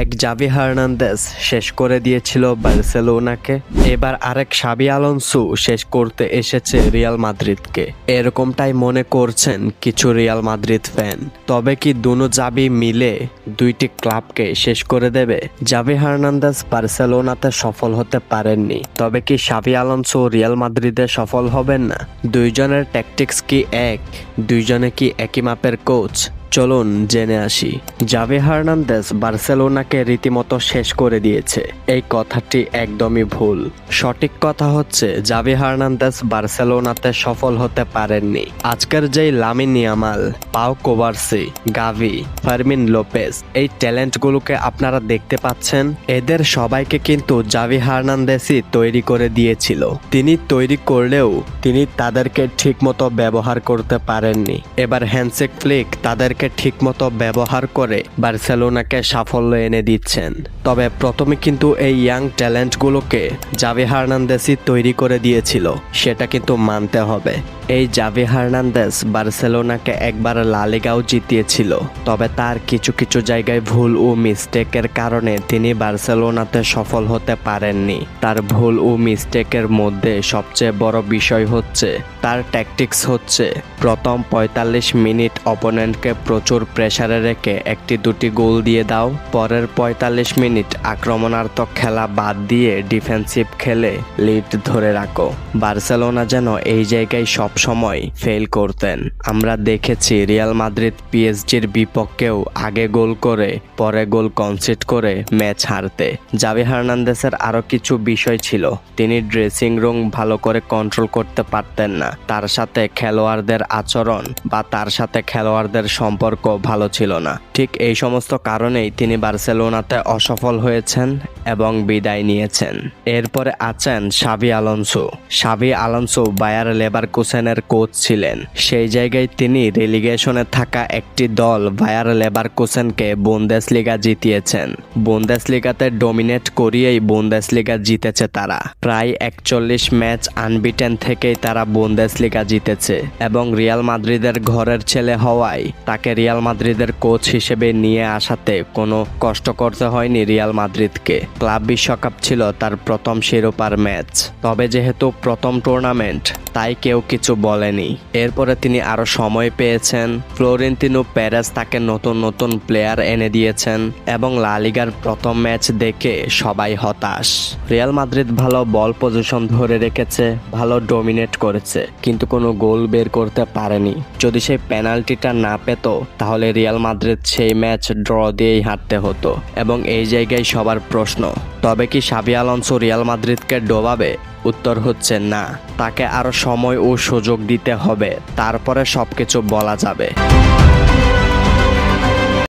এক Xavi Hernandez শেষ করে দিয়েছিল বার্সেলোনাকে। এবার আরেক সাবি আলোনসো শেষ করতে এসেছে রিয়াল মাদ্রিদকে। এরকমটাই মনে করছেন কিছু রিয়াল মাদ্রিদ ফ্যান। তবে কি দুনো জাবি মিলে দুইটি ক্লাবকে শেষ করে দেবে? জাভি হার্নান্দেস বার্সেলোনাতে সফল হতে পারেননি। তবে কি সাবি আলোনসো রিয়াল মাদ্রিদে সফল হবেন না? দুইজনের ট্যাকটিক্স কি এক? দুইজনে কি একই মাপের কোচ চলুন জেনে আসি। জাভি হার্নান্দেস বার্সেলোনাকে রীতিমতো শেষ করে দিয়েছে। এই কথাটি একদমই ভুল। সঠিক কথা হচ্ছে, জাভি হার্নান্দেস বার্সেলোনাতে সফল হতে পারেননি। আজকের যেই লামিন ইয়ামাল, পাও কোভার্সি, গাভি, ফার্মিন লোপেজ, এই ট্যালেন্টগুলোকে আপনারা দেখতে পাচ্ছেন, এদের সবাইকে কিন্তু জাভি হার্নান্দেসই তৈরি করে দিয়েছিল। তিনি তৈরি করলেও তিনি তাদেরকে ঠিকমতো ব্যবহার করতে পারেননি। এবার হ্যান্ডসেক ফ্লিক তাদেরকে ঠিকমতো ব্যবহার করে বার্সেলোনাকে সাফল্য এনে দিচ্ছেন। তবে প্রথমে কিন্তু এই ইয়াং ট্যালেন্টগুলোকে জাভি হার্নান্দেসই তৈরি করে দিয়েছিল, সেটা কিন্তু মানতে হবে। এই জাভি হার্নান্দেস বার্সেলোনাকে একবার লালিগাও জিতিয়েছিল, তবে তার কিছু কিছু জায়গায় ভুল ও মিস্টেকের কারণে তিনি বার্সেলোনাতে সফল হতে পারেননি। তার ভুল ও মিস্টেকের মধ্যে সবচেয়ে বড় বিষয় হচ্ছে, তার ট্যাকটিক্স হচ্ছে, প্রথম পঁয়তাল্লিশ মিনিট অপোনেন্টকে প্রচুর প্রেসারে রেখে একটি দুটি গোল দিয়ে দাও। পরের পঁয়তাল্লিশ মিনিট আক্রমণাত্মক খেলা বাদ দিয়ে ডিফেন্সিভ খেলে লিড ধরে রাখো। বার্সেলোনা যেন এই জায়গায় সব সময় ফেল করতেন। আমরা দেখেছি রিয়াল মাদ্রিদ পিএসজির বিপক্ষেও আগে গোল করে, পরে গোল কনসিড করে ম্যাচ হারতে। জাভি হার্নান্দেসের আরও কিছু বিষয় ছিল। তিনি ড্রেসিং রুম ভালো করে কন্ট্রোল করতে পারতেন না। তার সাথে খেলোয়াড়দের আচরণ বা তার সাথে খেলোয়াড়দের সম্পর্ক ভালো ছিল না। ঠিক এই সমস্ত কারণেই তিনি বার্সেলোনাতে অসফল হয়েছেন এবং বিদায় নিয়েছেন। এরপরে আছেন Xabi Alonso. Xabi Alonso Bayer labour কুসেনের কোচ ছিলেন। সেই জায়গায় তিনি রেলিগেশনে থাকা একটি দল বায়ার লেবার কুসেনকে বুন্দেসলিগা জিতিয়েছেন। বুন্দেসলিগাতে ডমিনেট করিয়েই বুন্দেসলিগা জিতেছে তারা। প্রায় একচল্লিশ ম্যাচ আনবিটেন থেকেই তারা বুন্দেসলিগা জিতেছে এবং রিয়াল মাদ্রিদের ঘরের ছেলে হওয়ায় তাকে রিয়াল মাদ্রিদের কোচ হিসেবে নিয়ে আসাতে কোনো কষ্ট করতে হয়নি রিয়াল মাদ্রিদকে। ক্লাব বিশ্বকাপ ছিল তার প্রথম শিরোপার ম্যাচ। তবে যেহেতু প্রথম টুর্নামেন্ট তাই কেউ কিছু বলেনি। এরপরে তিনি আরও সময় পেয়েছেন। ফ্লোরেন্তিনো প্যারেস তাকে নতুন নতুন প্লেয়ার এনে দিয়েছেন এবং লা লিগার প্রথম ম্যাচ দেখে সবাই হতাশ। রিয়াল মাদ্রিদ ভালো বল পজিশন ধরে রেখেছে, ভালো ডমিনেট করেছে, কিন্তু কোনো গোল বের করতে পারেনি। যদি সেই পেনাল্টিটা না পেত, তাহলে রিয়াল মাদ্রিদ সেই ম্যাচ ড্র দিয়েই হাঁটতে হতো। এবং এই জায়গায় সবার প্রশ্ন তবে কি সাবি আলonso রিয়াল মাদ্রিদকে ডোবাবে? উত্তর হচ্ছে না। তাকে আরও সময় ও সুযোগ দিতে হবে। তারপরে সব কিছু বলা যাবে।